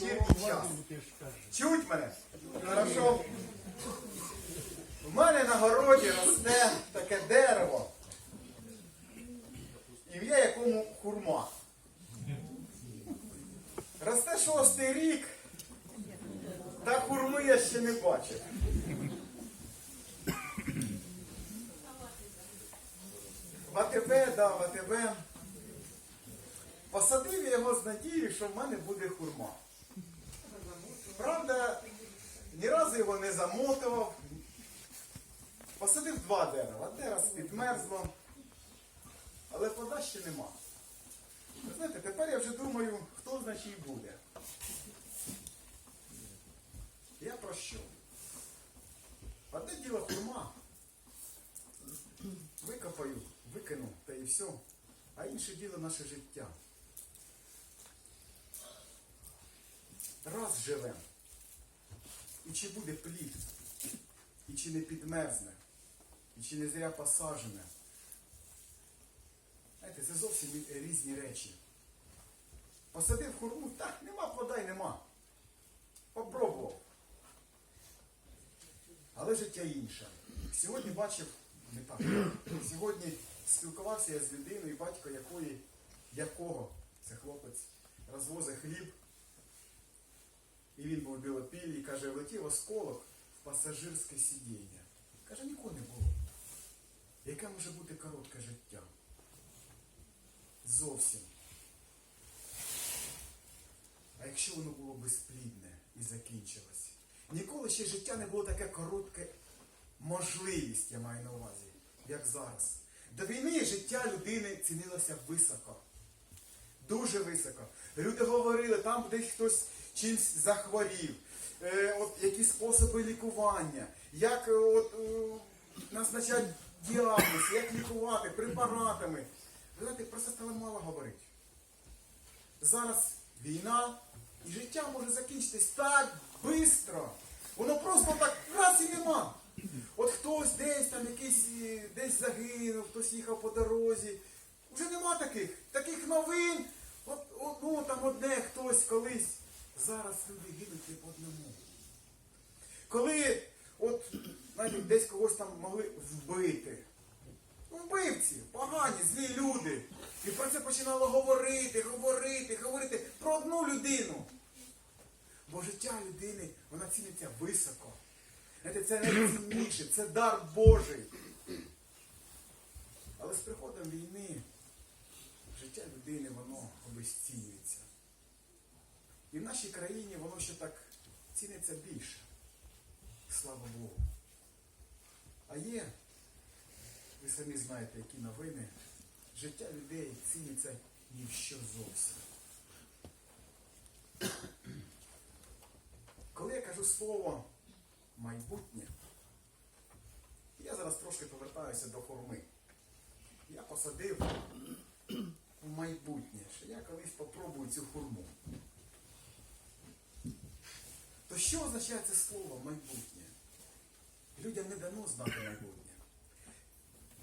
час. Чуть мене? Хорошо. У мене на городі росте таке дерево. Ім'я якому хурма. Росте шостий рік, та хурми я ще не бачив. В АТБ, да, в АТБ. Посадив я його з надією, що в мене буде хурма. Правда, ні разу його не замотував. Посадив два дерева. Одне раз підмерзло, але плода ще нема. Ви знаєте, тепер я вже думаю, хто значить буде. Я про що? Одне діло хурма. Викопаю, викину, та і все. А інше діло наше життя. Раз живем. І чи буде плід, і чи не підмерзне, і чи не зря посаджене. Знаєте, це зовсім різні речі. Посадив хурму, так, нема плода й нема. Попробував. Але життя інше. Сьогодні бачив, не так. Сьогодні спілкувався я з людиною, батько якої, якого, це хлопець, розвозить хліб. І він був і каже, летів осколок в пасажирське сидіння. Каже, нікого не було. Яке може бути коротке життя? Зовсім. А якщо воно було безплідне і закінчилось? Ніколи ще життя не було таке коротке можливість, я маю на увазі, як зараз. До війни життя людини цінилося високо. Дуже високо. Люди говорили, там десь хтось чимсь захворів, е, от, які способи лікування, як е, от, е, назначати діагноз, як лікувати препаратами. Ви знаєте, про це стало мало говорити. Зараз війна, і життя може закінчитись так швидко. Воно просто так раз і нема. От хтось десь там якийсь е, десь загинув, хтось їхав по дорозі. Вже нема таких. Таких новин. От, от, ну там одне хтось колись. Зараз люди гинуть по одному. Коли от, знаєте, десь когось там могли вбити. Вбивці, погані, злі люди. І про це починало говорити, говорити, говорити про одну людину. Бо життя людини, вона ціниться високо. Знаєте, це найцінніше, це дар Божий. Але з приходом війни життя людини, воно обезцінюється. І в нашій країні воно ще так ціниться більше. Слава Богу. А є, ви самі знаєте, які новини, життя людей ціниться ні в що зовсім. Коли я кажу слово майбутнє, я зараз трошки повертаюся до форми. Я посадив у майбутнє, що я колись попробую цю хурму. То що означає це слово майбутнє? Людям не дано знати майбутнє.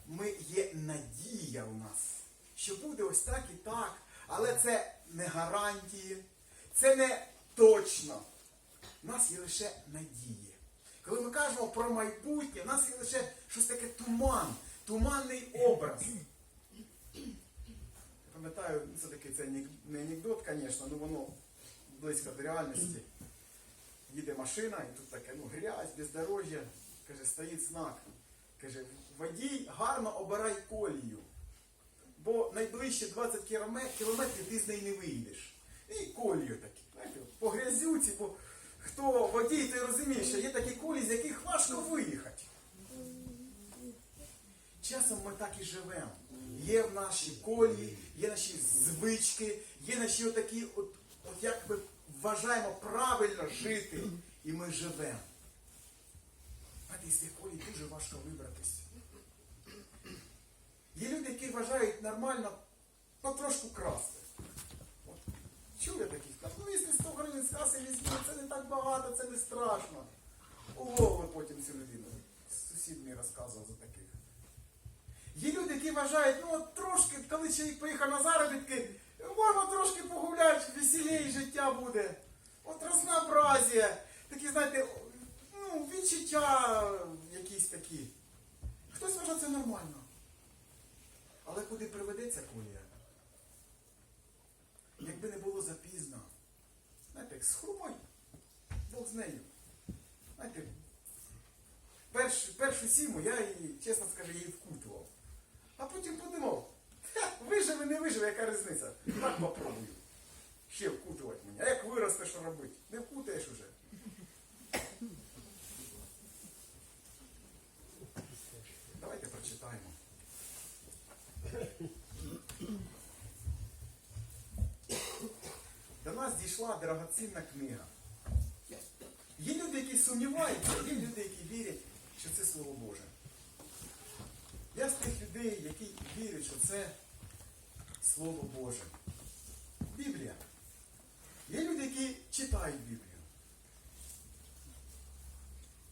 Ми є надія у нас, що буде ось так і так, але це не гарантії, це не точно. У нас є лише надії. Коли ми кажемо про майбутнє, у нас є лише щось таке туман, туманний образ. Я пам'ятаю, це такий це не анекдот, звісно, але воно близько до реальності. Їде машина, і тут таке, ну, грязь, бездорожжя. Каже, стоїть знак. Каже, водій, гарно обирай колію. Бо найближче 20 кіломе- кілометрів ти з неї не вийдеш. І колію такі. Знаєте, по грязюці, бо хто водій, той розуміє, що є такі колії, з яких важко виїхати. Часом ми так і живемо. Є в наші колії, є наші звички, є наші отакі, от, от як ми вважаємо правильно жити, і ми живемо. Знаєте, цих колій дуже важко вибратися. Є люди, які вважають нормально потрошку красти. От, чули таких? Так, ну якщо 100 гривень з каси візьмуть, це не так багато, це не страшно. Уловили потім цю людину. Сусід мені розказував за таких. Є люди, які вважають, ну от трошки, коли чоловік поїхав на заробітки, можна трошки погуляти, веселіше життя буде. От разнообразія, такі, знаєте, ну, відчуття якісь такі. Хтось вважає це нормально. Але куди приведе ця колія? Якби не було запізно. Знаєте, як з хурмою, Бог з нею. Знаєте, перш, першу сіму я її, чесно скажу, її вкутував. А потім подумав, «Ха, виживе, не виживе, яка різниця? Так попробую. Ще вкутувати мені. А як виросте, що робити? Не вкутаєш уже. Давайте прочитаємо. До нас дійшла дорогоцінна книга. Є люди, які сумніваються, є люди, які вірять, що це Слово Боже. Я з тих людей, які вірять, що це Слово Боже. Біблія. Є люди, які читають Біблію.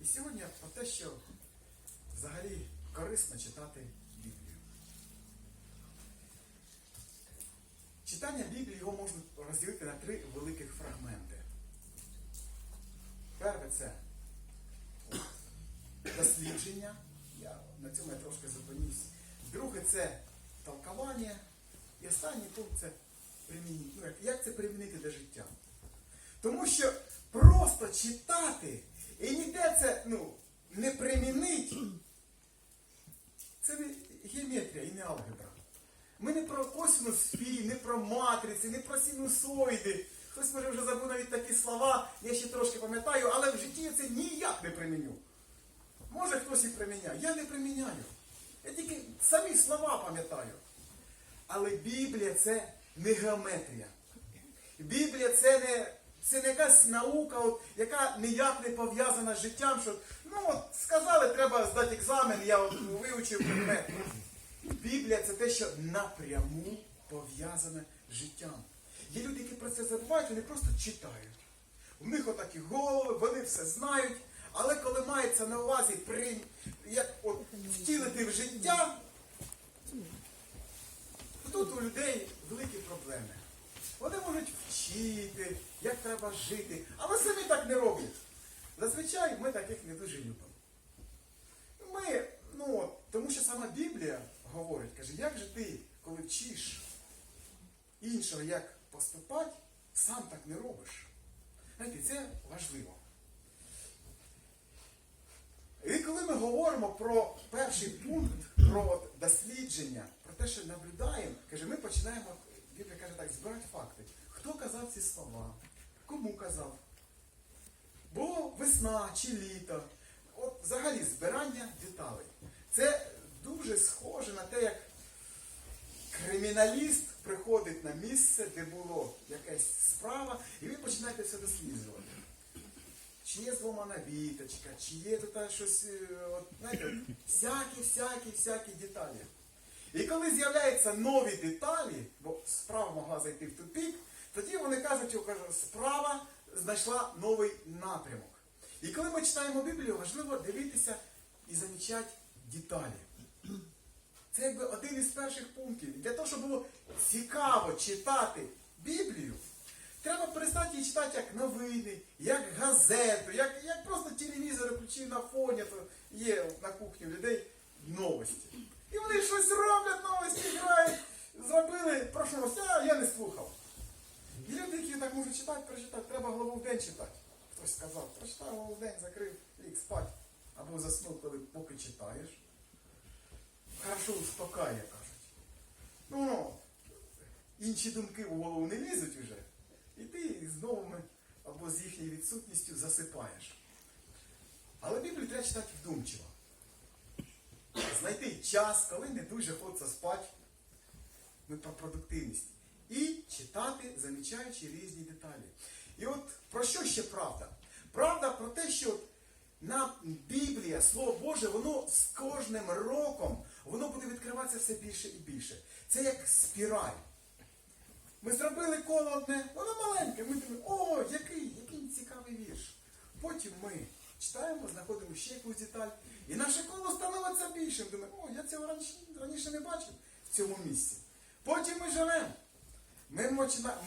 І сьогодні про те, що взагалі корисно читати Біблію. Читання Біблії його можна розділити на три великих фрагменти. Перше це дослідження. Я на цьому я трошки зупинюсь. Друге це толкування. І останній пункт це примінити. Ну, як, як це примінити до життя? Тому що просто читати і ніде це ну, не примінить, це не геометрія і не алгебра. Ми не про косинус фі, не про матриці, не про синусоїди. Хтось може вже забув навіть такі слова, я ще трошки пам'ятаю, але в житті я це ніяк не приміню. Може хтось і приміняє. Я не приміняю. Я тільки самі слова пам'ятаю. Але Біблія це не геометрія. Біблія це не, це не якась наука, от, яка ніяк не пов'язана з життям, що ну от сказали, треба здати екзамен, я от вивчив предмет. Біблія це те, що напряму пов'язане з життям. Є люди, які про це забувають, вони просто читають. У них отакі голови, вони все знають, але коли мається на увазі при, як, от, втілити в життя, то тут у людей великі проблеми. Вони можуть вчити, як треба жити, але самі так не роблять. Зазвичай ми таких не дуже любимо. Ми, ну, тому що сама Біблія говорить, каже, як же ти, коли вчиш іншого, як поступати, сам так не робиш. Знаєте, це важливо. І коли ми говоримо про перший пункт, про дослідження, про те, що наблюдаємо, каже, ми починаємо, Біблія каже так, збирати факти. Хто казав ці слова? Кому казав? Було весна чи літо. От взагалі збирання деталей. Це дуже схоже на те, як криміналіст приходить на місце, де було якась справа, і ви починаєте все досліджувати. Чи є зломана віточка, чи є тут щось, е, от, знаєте, всякі, всякі, всякі деталі. І коли з'являються нові деталі, бо справа могла зайти в тупік, тоді вони кажуть, що справа знайшла новий напрямок. І коли ми читаємо Біблію, важливо дивитися і замічати деталі. Це якби один із перших пунктів. Для того, щоб було цікаво читати Біблію, треба перестати її читати як новини, як газету, як, як просто телевізор включив на фоні, то є на кухні у людей новості. І вони щось роблять, новості грають, зробили, прошу вас, а я не слухав. І люди, які так можуть читати, прочитати, треба голову в день читати. Хтось сказав, прочитав голову в день, закрив, ліг спать. Або заснув, коли поки читаєш. Хорошо успокає, кажуть. Ну, інші думки в голову не лізуть вже. І з новими або з їхньою відсутністю засипаєш. Але Біблію треба читати вдумчиво. Знайти час, коли не дуже хочеться спати. Ми про продуктивність. І читати, замічаючи різні деталі. І от про що ще правда? Правда про те, що на Біблія, Слово Боже, воно з кожним роком воно буде відкриватися все більше і більше. Це як спіраль. Ми зробили коло одне, воно маленьке. Ми думаємо, о, який, який цікавий вірш. Потім ми читаємо, знаходимо ще якусь деталь. І наше коло становиться більшим. Думаємо, о, я цього раніше, раніше не бачив в цьому місці. Потім ми живемо. Ми,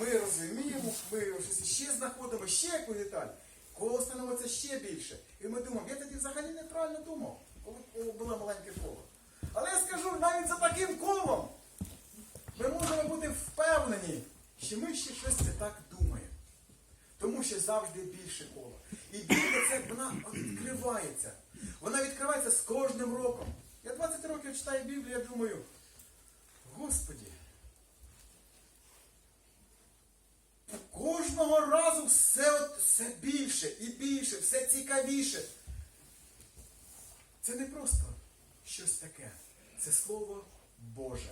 ми розуміємо, ми щось ще знаходимо ще якусь деталь, коло становиться ще більше. І ми думаємо, я тоді взагалі неправильно думав, коли було маленьке коло. Але я скажу, навіть за таким колом ми можемо бути впевнені, що ми ще щось не так думаємо. Тому що завжди більше коло. І Біблія це вона відкривається. Вона відкривається з кожним роком. Я 20 років читаю Біблію, я думаю, Господі, кожного разу все, все більше і більше, все цікавіше. Це не просто щось таке. Це Слово Боже.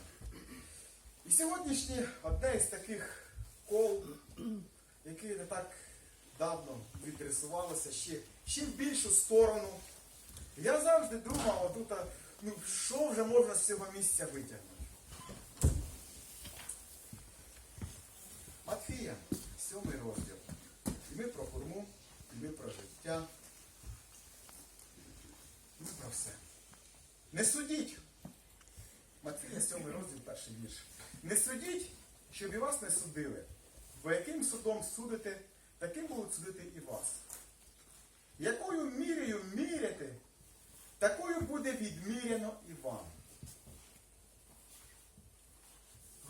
І сьогоднішнє одне із таких кол, яке не так давно відрисувалося ще, ще в більшу сторону. Я завжди думав, отут, ну, що вже можна з цього місця витягнути. Матфія, сьомий розділ. І ми про хурму, і ми про життя. І Ми про все. Не судіть. Матфія, сьомий розділ, перший вірш. Не судіть, щоб і вас не судили. Бо яким судом судите, таким будуть судити і вас. Якою мірою міряти, такою буде відміряно і вам.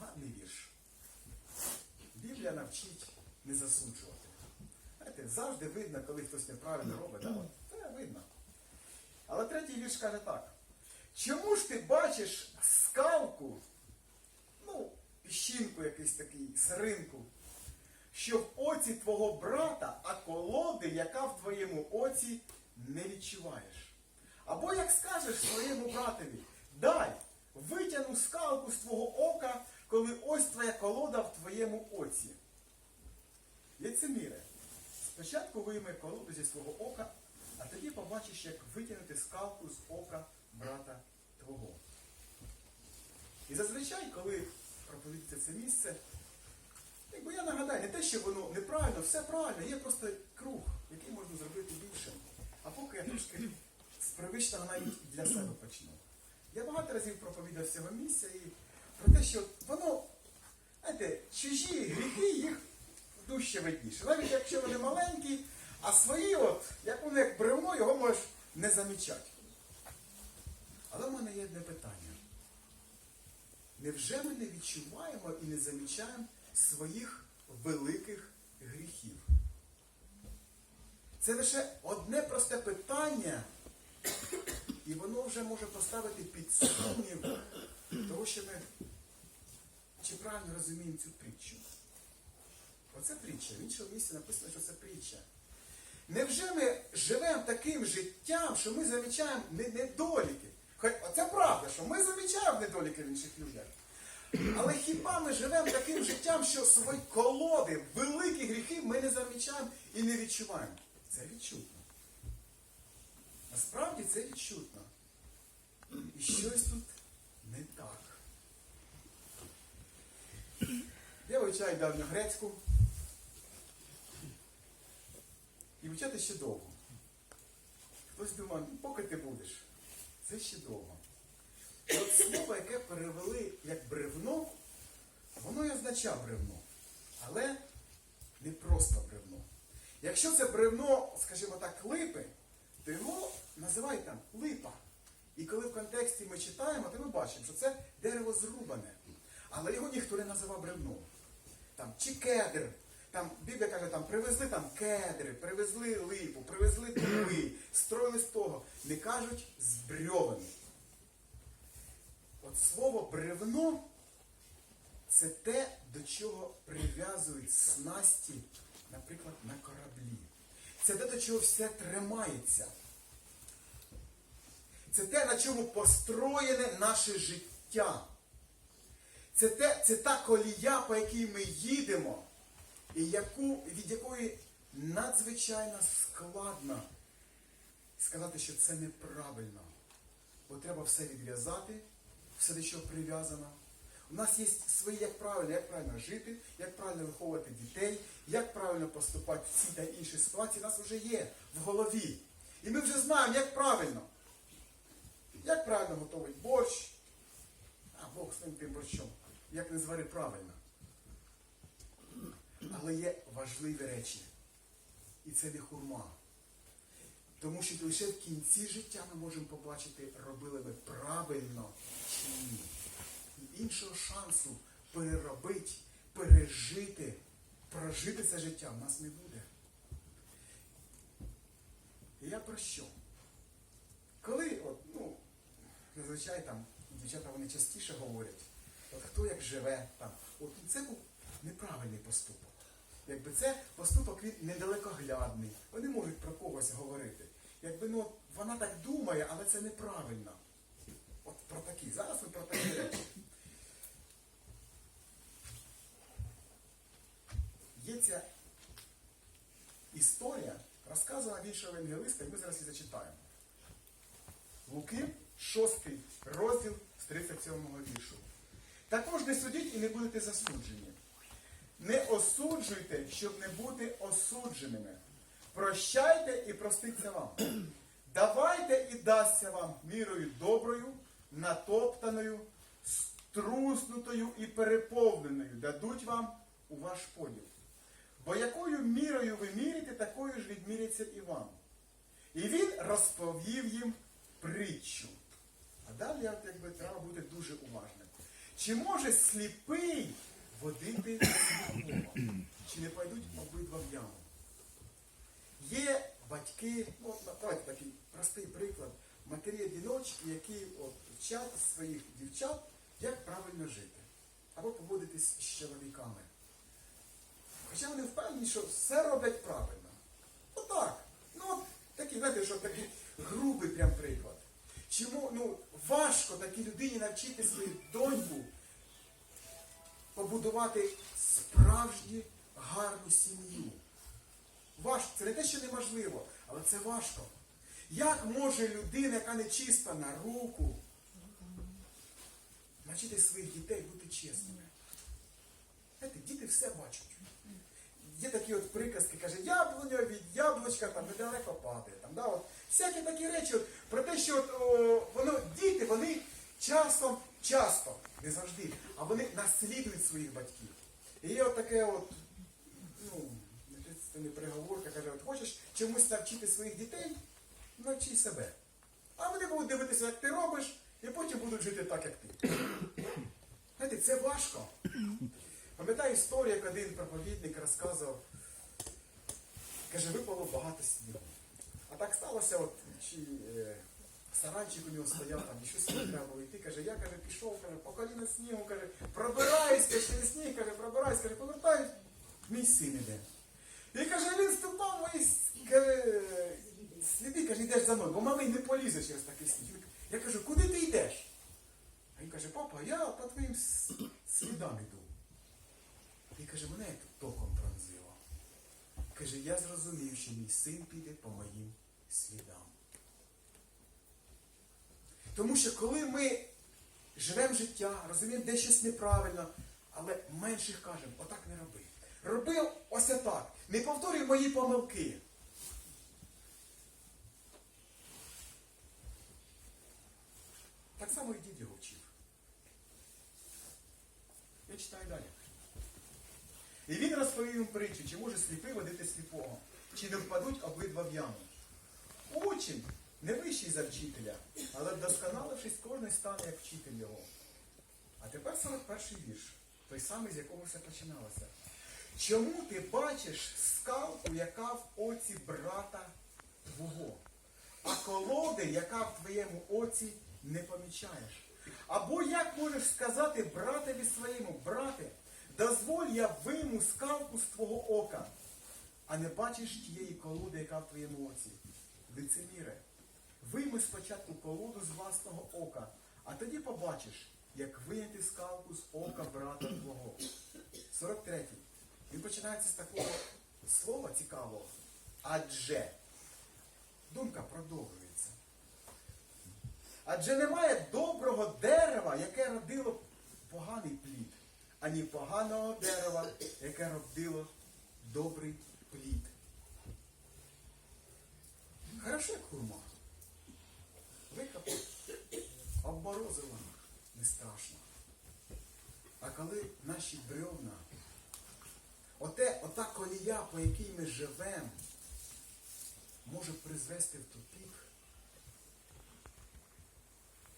Гарний вірш. Біблія навчить не засуджувати. Знаєте, завжди видно, коли хтось неправильно робить. Да? Це видно. Але третій вірш каже так. Чому ж ти бачиш скалку, піщинку якийсь такий, сиринку, що в оці твого брата, а колоди, яка в твоєму оці, не відчуваєш? Або як скажеш своєму братові, дай, витягну скалку з твого ока, коли ось твоя колода в твоєму оці. Лицеміре, спочатку вийми колоду зі свого ока, а тоді побачиш, як витягнути скалку з ока брата твого. І зазвичай, коли проповідується це місце, якби я нагадаю, не те, що воно неправильно, все правильно, є просто круг, який можна зробити більшим. А поки я трошки з привичного навіть для себе почну. Я багато разів проповідав з цього місця і про те, що воно, знаєте, чужі гріхи їх дужче видніше. Навіть якщо вони маленькі, а свої, от, як вони як бревно, його можеш не замічати. Але в мене є одне питання. Невже ми не відчуваємо і не замічаємо своїх великих гріхів? Це лише одне просте питання, і воно вже може поставити під сумнів того, що ми чи правильно розуміємо цю притчу. Оце притча. В іншому місці написано, що це притча. Невже ми живемо таким життям, що ми замічаємо не- недоліки? Хоч це правда, що ми замічаємо недоліки в інших людях. Але хіба ми живемо таким життям, що свої колоди, великі гріхи ми не замічаємо і не відчуваємо? Це відчутно. Насправді це відчутно. І щось тут не так. Я вивчаю давньогрецьку. І вчати ще довго. Хтось думає, ну поки ти будеш, це ще. І от слово, яке перевели як бревно, воно і означає бревно. Але не просто бревно. Якщо це бревно, скажімо так, липи, то його називають там липа. І коли в контексті ми читаємо, то ми бачимо, що це дерево зрубане. Але його ніхто не називав бревном. Там, чи кедр. Там, Біблія каже, там, привезли там кедри, привезли липу, привезли дуби, строїли з того. Не кажуть з брьовами. От слово бревно це те, до чого прив'язують снасті, наприклад, на кораблі. Це те, до чого все тримається. Це те, на чому построєне наше життя. Це, те, це та колія, по якій ми їдемо, яку, від якої надзвичайно складно сказати, що це неправильно. Бо треба все відв'язати, все до чого прив'язано. У нас є свої, як правильно, як правильно жити, як правильно виховувати дітей, як правильно поступати в ці та інші ситуації. У нас вже є в голові. І ми вже знаємо, як правильно. Як правильно готувати борщ, а Бог з ним тим борщом. Як не звари правильно. Але є важливі речі. І це не хурма. Тому що лише в кінці життя ми можемо побачити, робили ми правильно чи ні. І іншого шансу переробити, пережити, прожити це життя в нас не буде. І я про що? Коли, от, ну, зазвичай там дівчата вони частіше говорять, от хто як живе там, от це був неправильний поступок. Якби це поступок він недалекоглядний. Вони можуть про когось говорити. Якби ну вона так думає, але це неправильно. От про такі. Зараз ми про такі речі. Є ця історія, розказана іншого евангелиста, і ми зараз її зачитаємо. Луки, 6 розділ з 37 віршу. Також не судіть і не будете засуджені. Не осуджуйте, щоб не бути осудженими. Прощайте і проститься вам. Давайте і дасться вам мірою доброю, натоптаною, струснутою і переповненою. Дадуть вам у ваш поділ. Бо якою мірою ви мірите, такою ж відміряться і вам. І він розповів їм притчу. А далі якби, треба бути дуже уважним. Чи може сліпий водити сліпого? Чи не пойдуть обидва в яму? Є батьки, ну, давайте такий простий приклад, матері-одіночки, які от, вчать своїх дівчат, як правильно жити. Або поводитись з чоловіками. Хоча вони впевнені, що все роблять правильно. Отак. Ну, от такий, знаєте, що такий грубий прям приклад. Чому ну, важко такій людині навчити свою доньку побудувати справжню гарну сім'ю? Важко. Це не те, що неможливо, але це важко. Як може людина, яка не чиста на руку, навчити своїх дітей бути чесними? Знаєте, діти все бачать. Є такі от приказки, каже, яблуня від яблучка там недалеко падає. Там, да, от, всякі такі речі от, про те, що от, о, воно, діти, вони часом, часто, не завжди, а вони наслідують своїх батьків. І є от таке от, ну, не приговорка, каже, от хочеш чомусь навчити своїх дітей, навчи себе. А вони будуть дивитися, як ти робиш, і потім будуть жити так, як ти. Знаєте, це важко. Пам'ятаю історію, як один проповідник розказував, каже, випало багато снігу. А так сталося, от, чи е, саранчик у нього стояв, там, і щось треба йти, каже, я каже, пішов, каже, по коліна снігу, каже, пробираюсь, каже, через сніг, каже, пробираюсь, каже, повертаюсь, мій син іде. І каже, він ступав мої каже, сліди, каже, йдеш за мною, бо малий не полізе через такий сніг. Я кажу, куди ти йдеш? А він каже, папа, я по твоїм слідам іду. І каже, мене як током пронзило. Каже, я зрозумів, що мій син піде по моїм слідам. Тому що коли ми живемо життя, розуміємо, де щось неправильно, але менших кажемо, отак не роби. Роби ось так. Не повторюй мої помилки. Так само і дід його вчив. Я читаю далі. І він розповів їм притчу, чи може сліпий водити сліпого, чи не впадуть обидва в яму. Учень не вищий за вчителя, але вдосконалившись, кожен стане як вчитель його. А тепер 41 вірш, той самий, з якого все починалося. Чому ти бачиш скалку, яка в оці брата твого, а колоди, яка в твоєму оці, не помічаєш? Або як можеш сказати братові своєму, брате, дозволь я вийму скалку з твого ока, а не бачиш тієї колоди, яка в твоєму оці. Лицеміре, вийми спочатку колоду з власного ока, а тоді побачиш, як вийняти скалку з ока брата твого. 43. Він починається з такого слова цікавого. Адже. Думка продовжується. Адже немає доброго дерева, яке родило поганий плід, ані поганого дерева, яке родило добрий плід. Хорошо, як хурма. Викопав, обморозила, не страшно. А коли наші бревна Оте, ота колія, по якій ми живемо, може призвести в тупік.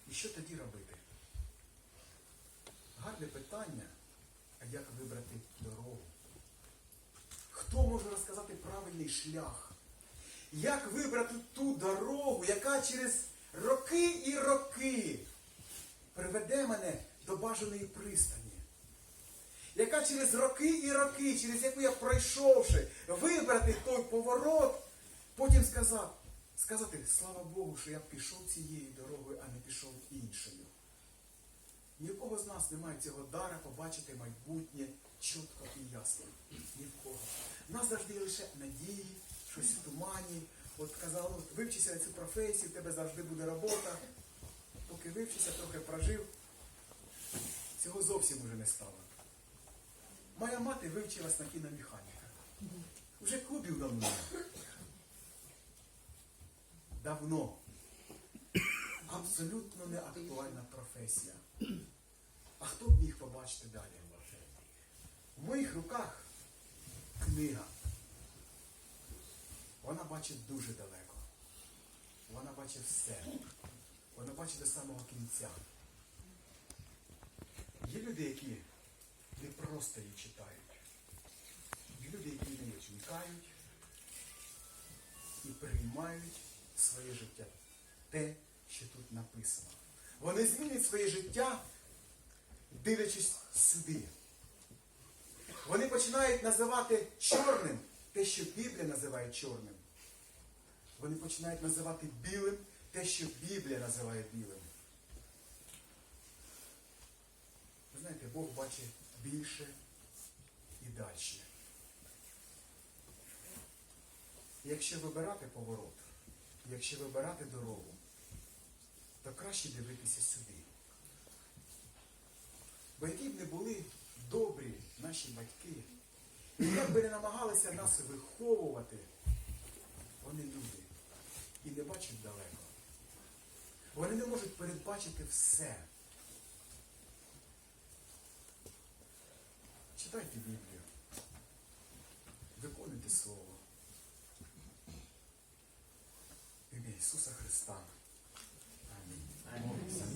І що тоді робити? Гарне питання, а як вибрати дорогу? Хто може розказати правильний шлях? Як вибрати ту дорогу, яка через роки і роки приведе мене до бажаної пристані? Яка через роки і роки, через яку я пройшовши, вибрати той поворот, потім сказав, сказати, слава Богу, що я пішов цією дорогою, а не пішов іншою. Ні в кого з нас немає цього дара побачити майбутнє чітко і ясно. Ні в кого. Нас завжди лише надії, щось в тумані. От казали, вивчися цю професію, в тебе завжди буде робота. Поки вивчився, трохи прожив, цього зовсім уже не стало. Моя мати вивчилась на кіномеханіка. Уже клубів давно. Давно. Абсолютно не актуальна професія. А хто б міг побачити далі? В моїх руках книга. Вона бачить дуже далеко. Вона бачить все. Вона бачить до самого кінця. Є люди, які не просто її читають. Є люди, які нею вникають і приймають своє життя те, що тут написано. Вони змінюють своє життя, дивлячись сюди. Вони починають називати чорним те, що Біблія називає чорним. Вони починають називати білим те, що Біблія називає білим. Ви знаєте, Бог бачить більше і далі. Якщо вибирати поворот, якщо вибирати дорогу, то краще дивитися сюди. Бо які б не були добрі наші батьки, як би не намагалися нас виховувати, вони люди і не бачать далеко. Вони не можуть передбачити все. Читайте Біблію. Виконуйте Слово. Ім'я Ісуса Христа. Амінь. Амінь.